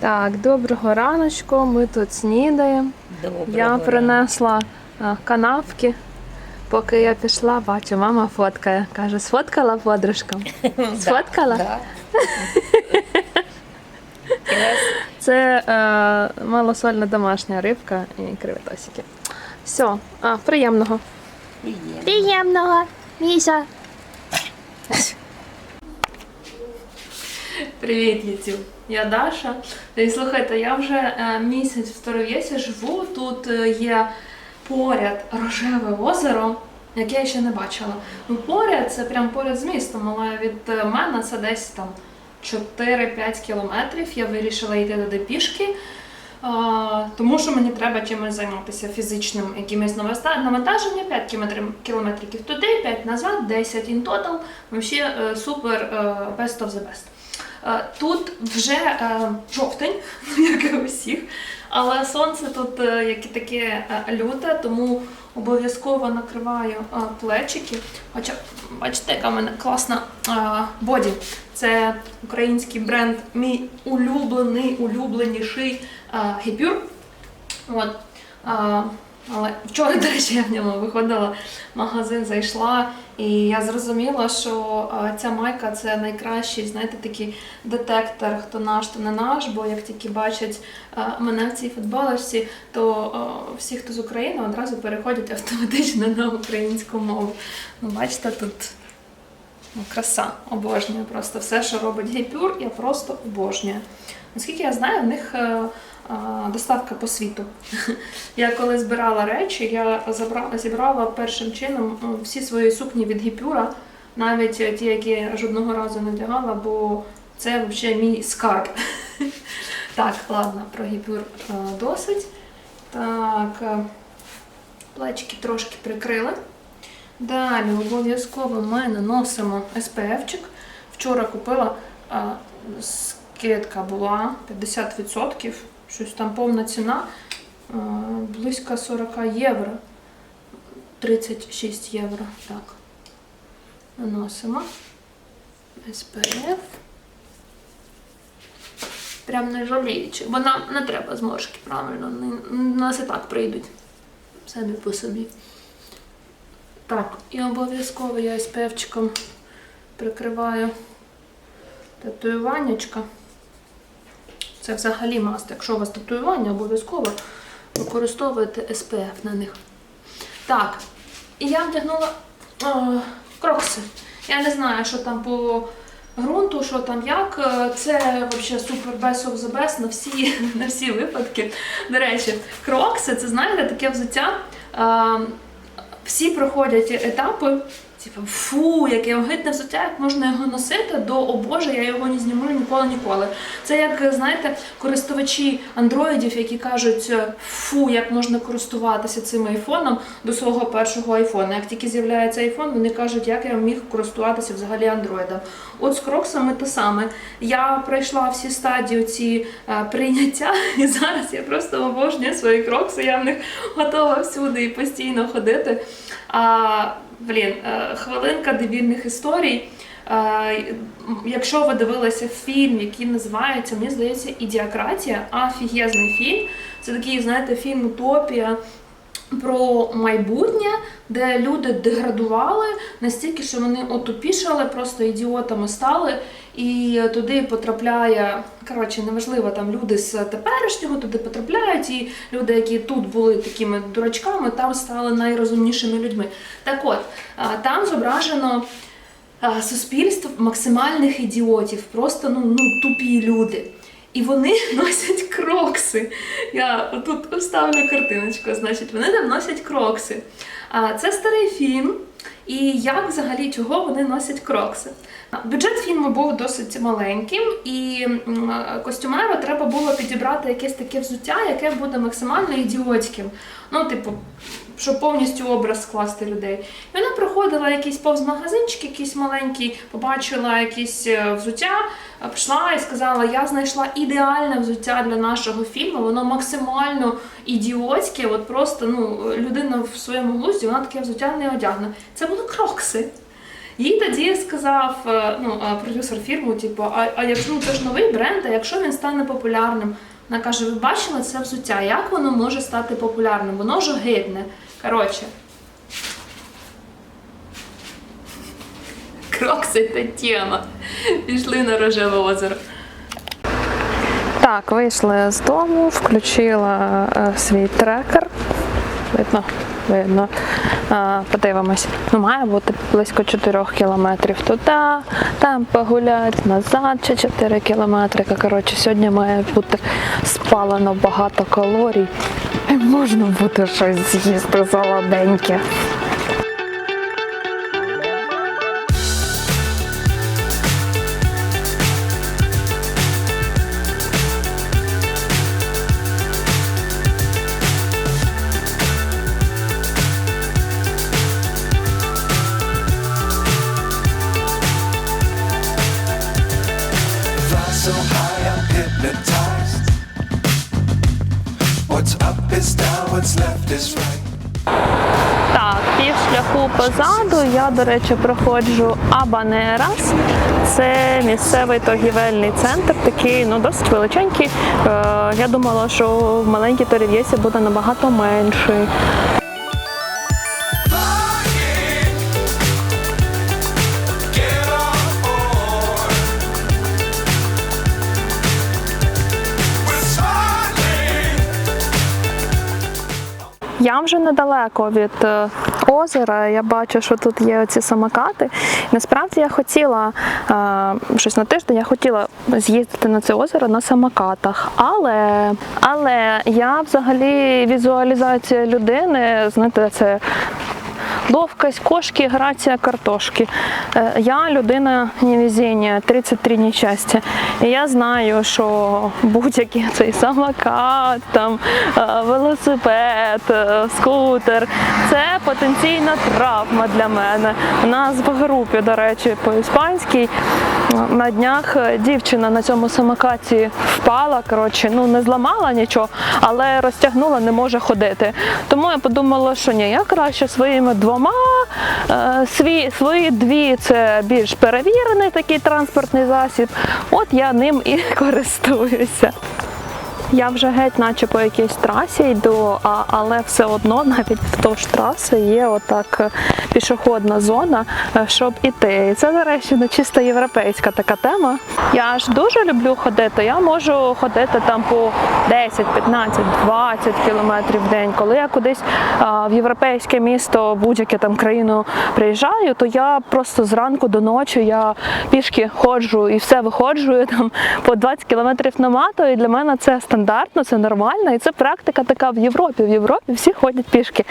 Так, доброго раночку. Ми тут снідаємо. Доброго Я принесла а, канапки. Поки я пішла, бачу, мама фоткає. Каже, сфоткала подружка. Сфоткала? Да. Це е, малосольна домашня рибка і креветосики. Все, а, приємного. Приємного, Міша. Привіт, Ютуб. Я Даша. І слухайте, я вже е, місяць в Старовєсі живу. Тут е, є поряд рожеве озеро, яке я ще не бачила. Ну, поряд це прям поряд з містом, але від е, мене це десь там 4-5 кілометрів. Я вирішила йти туди пішки. Тому що мені треба чимось займатися фізичним якимось навеста- навантаження 5 кілометрів, туди, 5 назад, 10 in total. Е, супер best of the best. Е, Тут вже е, жовтень, як і у всіх, але сонце тут е, як і таке люте, тому обов'язково накриваю плечики. Хоча, бачите, яка в мене класна боді. Це український бренд, мій улюблений, улюбленіший гіпюр. От. Але вчора, до речі, я в ньому виходила в магазин, зайшла, і я зрозуміла, що ця майка це найкращий, знаєте, такий детектор, хто наш, хто не наш. Бо як тільки бачать мене в цій футболочці, то всі, хто з України, одразу переходять автоматично на українську мову. Ну, бачите, тут ну, краса, обожнюю просто все, що робить гіпюр, я просто обожнюю. Наскільки я знаю, в них е, доставка по світу. Я коли збирала речі, я забрала, зібрала першим чином всі свої сукні від гіпюра, навіть е, ті, які я жодного разу не вдягала, бо це взагалі мій скарб. Так, ладно, про гіпюр е, досить. Так, е, плечики трошки прикрили. Далі обов'язково ми наносимо SPF-чик. Вчора купила скидка була 50%, щось там повна ціна, близько 40 євро. 36 євро. Так. Наносимо SPF. Прям не жаліючи, бо нам не треба зморшки, правильно. нас і так прийдуть самі по собі. Так, і обов'язково я SPF-чиком прикриваю татуюваннячка. Це взагалі маст. Якщо у вас татуювання, обов'язково використовуєте SPF на них. Так, і я вдягнула е, крокси. Я не знаю, що там по ґрунту, що там як. Е, Це взагалі супер best of the best на всі, на всі випадки. До речі, крокси це знаєте таке взуття. Е, всі проходять етапи. Типу, фу, яке огидне взуття, як можна його носити, до о Боже, я його не зніму ніколи ніколи. Це як, знаєте, користувачі андроїдів, які кажуть, фу, як можна користуватися цим айфоном до свого першого айфона. Як тільки з'являється айфон, вони кажуть, як я міг користуватися взагалі андроїдом. От з кроксами те саме. Я пройшла всі стадії ці е, прийняття, і зараз я просто обожнюю свої крокси. Я в них готова всюди і постійно ходити. А, блін, е, хвилинка дебільних історій. Е, Якщо ви дивилися фільм, який називається, мені здається, Ідіократія, офігезний фільм. Це такий, знаєте, фільм Утопія про майбутнє, де люди деградували настільки, що вони отупішали, просто ідіотами стали, і туди потрапляє, коротше, неважливо, там люди з теперішнього туди потрапляють, і люди, які тут були такими дурачками, там стали найрозумнішими людьми. Так от, там зображено суспільство максимальних ідіотів, просто ну, ну тупі люди. І вони носять крокси. Я отут вставлю картиночку, значить, вони там носять крокси. А це старий фільм. І як взагалі чого вони носять крокси? Бюджет фільму був досить маленьким, і костюмеру треба було підібрати якесь таке взуття, яке буде максимально ідіотським. Ну, типу, щоб повністю образ скласти людей. І вона проходила якийсь повз магазинчик, якийсь маленький, побачила якісь е, взуття, е, пішла і сказала: я знайшла ідеальне взуття для нашого фільму, воно максимально ідіотське, от просто ну, людина в своєму глузді, вона таке взуття не одягне. Це були крокси. Їй тоді сказав е, ну, продюсер фірму, типу, а, а якщо ну, це ж новий бренд, а якщо він стане популярним? Вона каже: ви бачили це взуття? Як воно може стати популярним? Воно ж гидне. Коротше. Крокси та тема. Пішли на рожеве озеро. Так, вийшли з дому, включила е, свій трекер. Видно, видно. Подивимось. Ну, має бути близько 4 кілометрів туди, там погулять, назад ще 4 кілометри. Коротше, сьогодні має бути спалено багато калорій. І можна буде щось з'їсти солоденьке. Позаду. Я, до речі, проходжу Абанерас. Це місцевий торгівельний центр, такий ну досить величенький. Е, я думала, що в маленькій Торів'єсі буде набагато менший. Я вже недалеко від е, озера. Я бачу, що тут є ці самокати. Насправді я хотіла е, щось на тиждень, я хотіла з'їздити на це озеро на самокатах. Але, але я взагалі візуалізація людини, знаєте, це. Ловкость кошки, грація картошки. Е, Я людина невезіння, 33 нещастя. І я знаю, що будь-який цей самокат, там, е, велосипед, е, скутер це потенційна травма для мене. У нас в групі, до речі, по іспанській на днях е, дівчина на цьому самокаті впала. Коротше, ну не зламала нічого, але розтягнула, не може ходити. Тому я подумала, що ні, я краще своїми двома. е, Свій, свої дві це більш перевірений такий транспортний засіб. От я ним і користуюся. Я вже геть, наче по якійсь трасі йду, а, але все одно навіть вздовж траси є отак е, пішохідна зона, е, щоб іти. І це, до речі, ну, чисто європейська така тема. Я ж дуже люблю ходити. Я можу ходити там по 10, 15, 20 кілометрів в день. Коли я кудись а, в європейське місто, будь-яке там країну приїжджаю, то я просто зранку до ночі я пішки ходжу і все виходжу я там по 20 кілометрів наматую. І для мене це стандартно, це нормально, і це практика така в Європі. В Європі всі ходять пішки.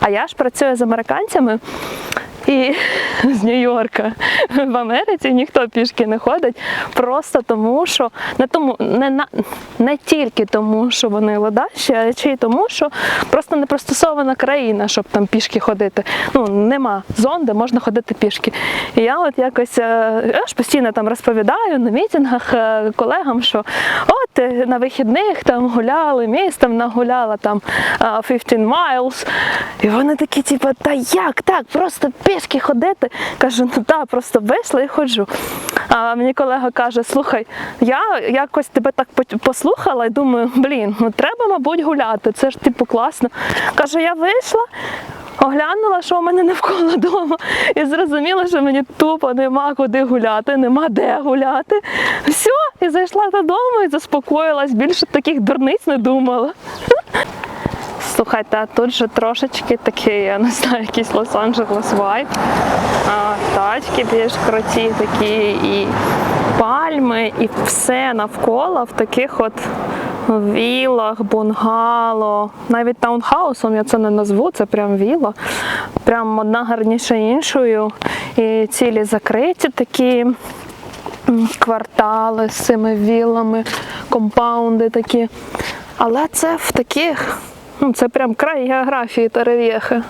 А я ж працюю з американцями. І з Нью-Йорка в Америці ніхто пішки не ходить, просто тому, що не тому, не на не тільки тому, що вони ледащі, а ще й тому, що просто не пристосована країна, щоб там пішки ходити. Ну нема зон, де можна ходити пішки. І я от якось е, я ж постійно там розповідаю на мітингах е, колегам, що от е, на вихідних там гуляли містом, нагуляла там е, 15 miles. І вони такі, типу, та як так? Просто пішки ходити. Кажу, ну так, просто вийшла і ходжу. А мені колега каже: слухай, я якось тебе так по- послухала і думаю, блін, ну треба, мабуть, гуляти. Це ж типу класно. Каже, я вийшла. Оглянула, що в мене навколо дому, і зрозуміла, що мені тупо нема куди гуляти, нема де гуляти. Все, і зайшла додому і заспокоїлась. Більше таких дурниць не думала. Слухайте, а тут же трошечки такий, я не знаю, якийсь Лос-Анджелес вайб. Тачки більш круті такі, і пальми, і все навколо в таких от вілах, бунгало. Навіть таунхаусом я це не назву, це прям віла. Прям одна гарніша іншою. І цілі закриті такі квартали з цими вілами, компаунди такі. Але це в таких, ну це прям край географії Терев'єхи.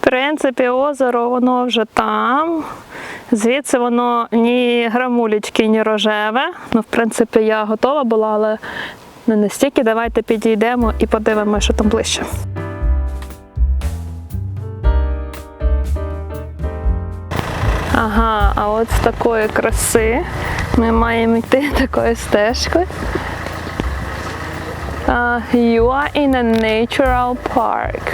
В принципі, озеро воно вже там. Звідси воно ні грамулечки, ні рожеве. Ну, в принципі, я готова була, але не настільки. Давайте підійдемо і подивимося, що там ближче. Ага, а от з такої краси ми маємо йти такою стежкою. А, you are in a natural park.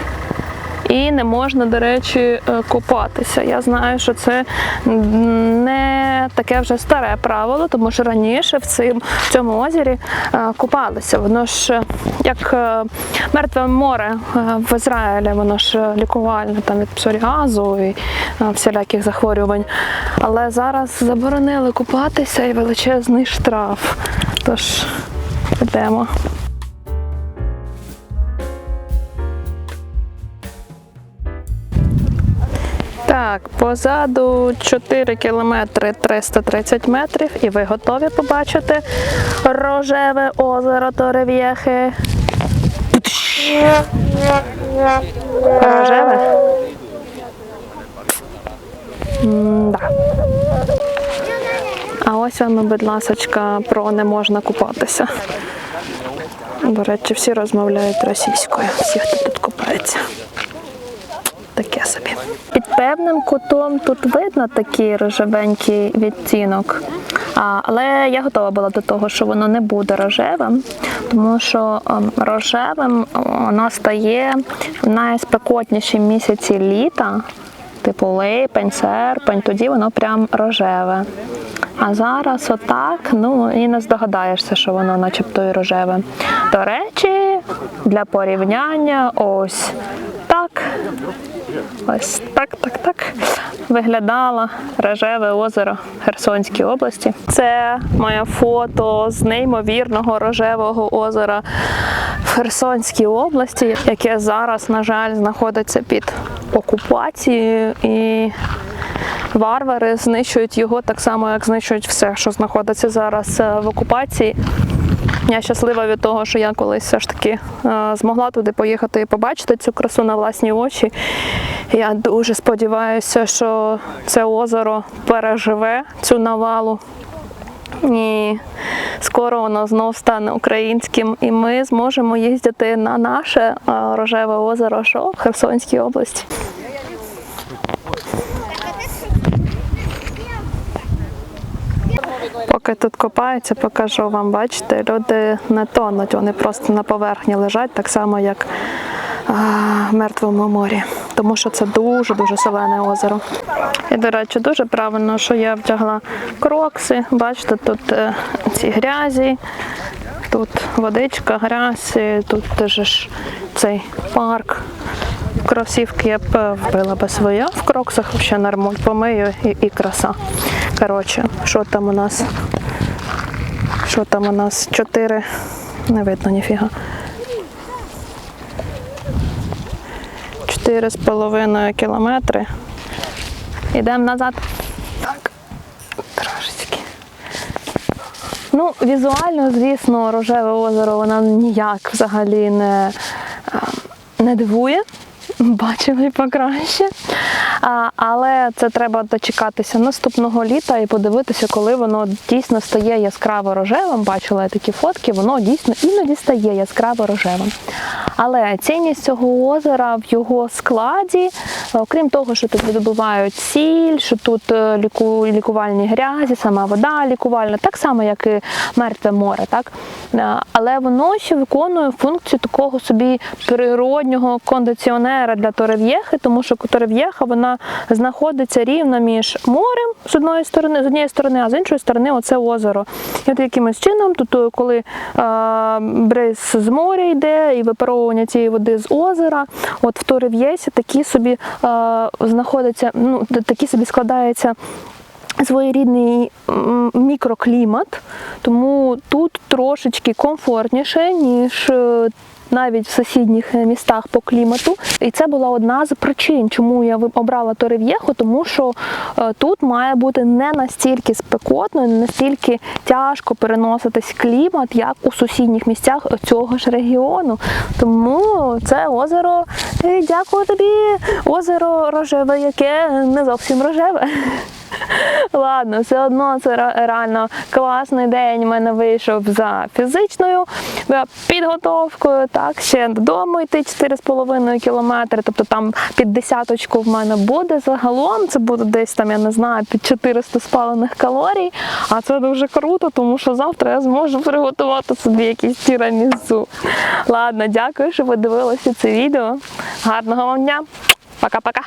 І не можна, до речі, е, купатися. Я знаю, що це не таке вже старе правило, тому що раніше в в цьому озері е, купалися. Воно ж е, як е, мертве море е, в Ізраїлі, воно ж е, лікувальне там від псоріазу і е, всіляких захворювань. Але зараз заборонили купатися і величезний штраф. Тож йдемо. Так, позаду 4 кілометри 330 метрів, і ви готові побачити рожеве озеро Торев'єхи. Рожеве? М-да. А ось вам, будь ласочка, про не можна купатися. До речі, всі розмовляють російською, всі, хто тут купається. Таке собі. Певним кутом тут видно такий рожевенький відтінок. А, але я готова була до того, що воно не буде рожевим, тому що ем, рожевим воно стає в найспекотніші місяці літа, типу липень, серпень, тоді воно прям рожеве. А зараз отак, ну і не здогадаєшся, що воно начебто і рожеве. До речі, для порівняння ось так. Ось так, так, так виглядало рожеве озеро Херсонській області. Це моє фото з неймовірного рожевого озера в Херсонській області, яке зараз, на жаль, знаходиться під окупацією і варвари знищують його так само, як знищують все, що знаходиться зараз е, в окупації. Я щаслива від того, що я колись все ж таки е, змогла туди поїхати і побачити цю красу на власні очі. Я дуже сподіваюся, що це озеро переживе цю навалу. І скоро воно знов стане українським, і ми зможемо їздити на наше е, рожеве озеро, що в Херсонській області. Поки тут копаються, покажу вам, бачите, люди не тонуть, вони просто на поверхні лежать, так само, як в мертвому морі. Тому що це дуже-дуже солене озеро. І, до речі, дуже правильно, що я вдягла крокси. Бачите, тут е, ці грязі, тут водичка, грязь, тут теж цей парк. Кросівки я б вбила би своє в кроксах, ще нормуль помию і, і краса. Коротше, що там у нас? Що там у нас? Чотири. Не видно ніфіга. Чотири з половиною кілометри. Йдемо назад. Так. Трошечки. Ну, візуально, звісно, рожеве озеро воно ніяк взагалі не, не дивує. Бачимо і покраще. Але це треба дочекатися наступного літа і подивитися, коли воно дійсно стає яскраво рожевим. Бачила я такі фотки, воно дійсно іноді стає яскраво рожевим. Але цінність цього озера в його складі, окрім того, що тут видобувають сіль, що тут е, ліку, лікувальні грязі, сама вода лікувальна, так само, як і мертве море. Так? Е, Але воно ще виконує функцію такого собі природнього кондиціонера для Торев'єхи, тому що Торев'єха вона знаходиться рівно між морем з одної сторони, з однієї сторони, а з іншої сторони оце озеро. І от якимось чином, тут е, коли е, бриз з моря йде і випаровування цієї води з озера, от в Торев'єсі такі собі е, знаходиться, ну такі собі складається своєрідний мікроклімат, тому тут трошечки комфортніше, ніж е, навіть в сусідніх е, містах по клімату. І це була одна з причин, чому я обрала Торев'єхо, тому що е, тут має бути не настільки спекотно, не настільки тяжко переноситись клімат, як у сусідніх місцях цього ж регіону. Тому це озеро І дякую тобі, озеро рожеве, яке не зовсім рожеве. Ладно, все одно це реально класний день. У мене вийшов за фізичною підготовкою. Так, ще додому йти 4,5 кілометри. Тобто там під десяточку в мене буде загалом. Це буде десь там, я не знаю, під 400 спалених калорій. А це дуже круто, тому що завтра я зможу приготувати собі якісь тірамісу. Ладно, дякую, що ви дивилися це відео. Гарного вам дня. Пока-пока.